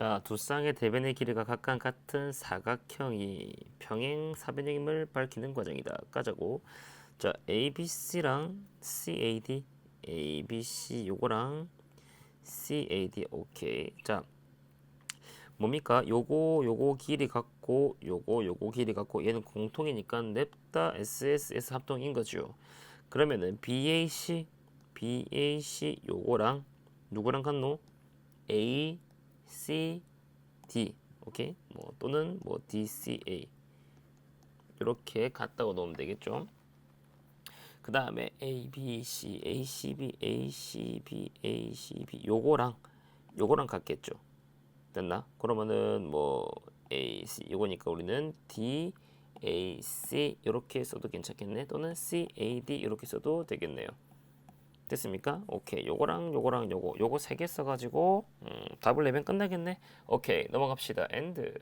자, 두 쌍의 대변의 길이가 각각 같은 사각형이 평행 사변형임을 밝히는 과정이다. 까자고. 자, ABC랑 CAD, ABC 요거랑 CAD 오케이. 자, 뭡니까? 요거 요거 길이 같고 요거 요거 길이 같고 얘는 공통이니까 냅다 SSS 합동인 거죠. 그러면은 BAC BAC 요거랑 누구랑 같노? A C D 오케이 뭐 또는 뭐 DCA 이렇게 같다고 놓으면 되겠죠. 그 다음에 A B C A C B A C B A C B 요거랑 요거랑 같겠죠. 됐나? 그러면은 뭐 A C 요거니까 우리는 D A C 이렇게 써도 괜찮겠네. 또는 C A D 이렇게 써도 되겠네요. 됐습니까? 오케이. 요거랑 요거랑 요거 요거 세 개 써가지고 음, 답을 내면 끝나겠네. 오케이 넘어갑시다. 엔드.